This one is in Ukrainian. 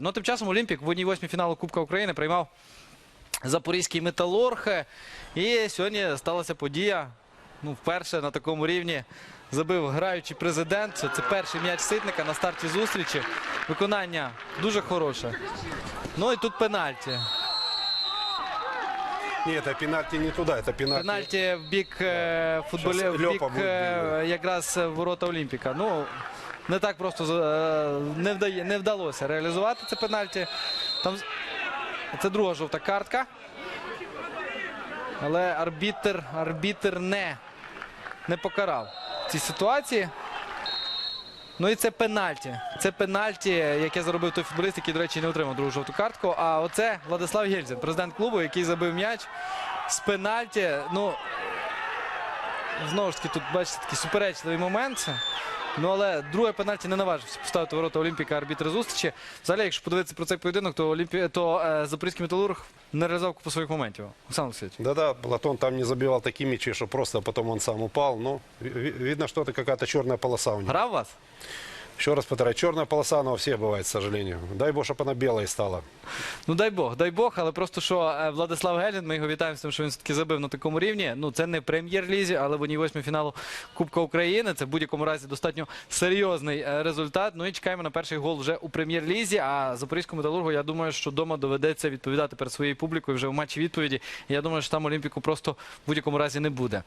Ну, тим часом Олімпік в 1-8 фіналу Кубка України приймав Запорізький металург. І сьогодні сталася подія. Ну, вперше на такому рівні забив граючий президент. Це перший м'яч Ситника на старті зустрічі. Виконання дуже хороше. Ну і тут пенальті. Нет, это пенальти не туда, это пенальти. Пенальті в бік е, футболі... В бік е, якраз ворота Олімпіка. Ну, не так просто е, не, вдає, не вдалося реалізувати це пенальті. Там... Це друга жовта картка. Але арбітер, арбітер не, не покарав цій ситуації. Ну і це пенальті. Це пенальті, яке заробив той футболіст, який, до речі, не отримав другу жовту картку. А оце Владислав Гельзін, президент клубу, який забив м'яч з пенальті. Ну, знову ж таки, тут бачите такий суперечливий момент. Ну, але друге пенальті не наважився поставити ворота Олімпіка арбітр зустрічі. Взагалі, якщо подивитися про цей поєдинок, то, Олімпі... то е, Запорізький металург не реалізував купу своїх моментів. Олександр Олексійович. Да-да, Платон там не забивав такі мічі, що просто потім он сам упав. Ну, ви- ви- видно, что это какая-то черная полоса у нього. Грав вас? Еще раз повторяю, черная полоса, она у всех бывает, к сожалению. Дай бог, чтобы она белой стала. Ну дай Бог, дай Бог, але просто що е, Владислав Гелін, ми його вітаємо з тим, що він все-таки забив на такому рівні. Ну це не прем'єр-лізі, але в 1-8 фіналу Кубка України. Це в будь-якому разі достатньо серйозний е, результат. Ну і чекаємо на перший гол вже у прем'єр-лізі. А запорізькому металургу, я думаю, що вдома доведеться відповідати перед своєю публікою вже в матчі відповіді. Я думаю, що там Олімпіку просто в будь-якому разі не буде.